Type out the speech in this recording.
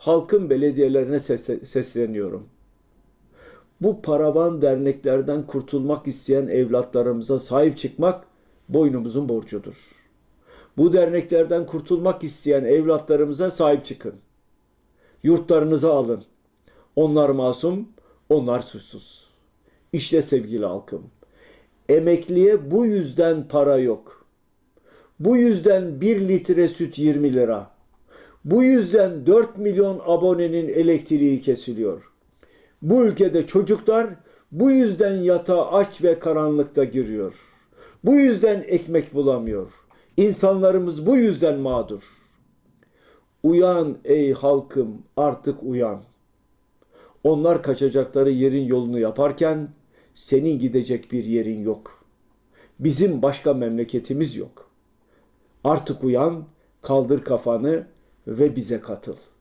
halkın belediyelerine sesle- sesleniyorum. Bu paravan derneklerden kurtulmak isteyen evlatlarımıza sahip çıkmak boynumuzun borcudur. Bu derneklerden kurtulmak isteyen evlatlarımıza sahip çıkın. Yurtlarınıza alın. Onlar masum, onlar suçsuz. İşte sevgili halkım. Emekliye bu yüzden para yok. Bu yüzden 1 litre süt 20 lira. Bu yüzden 4 milyon abonenin elektriği kesiliyor. Bu ülkede çocuklar bu yüzden yatağa aç ve karanlıkta giriyor. Bu yüzden ekmek bulamıyor. İnsanlarımız bu yüzden mağdur. Uyan ey halkım artık uyan. Onlar kaçacakları yerin yolunu yaparken senin gidecek bir yerin yok. Bizim başka memleketimiz yok. Artık uyan, kaldır kafanı ve bize katıl.''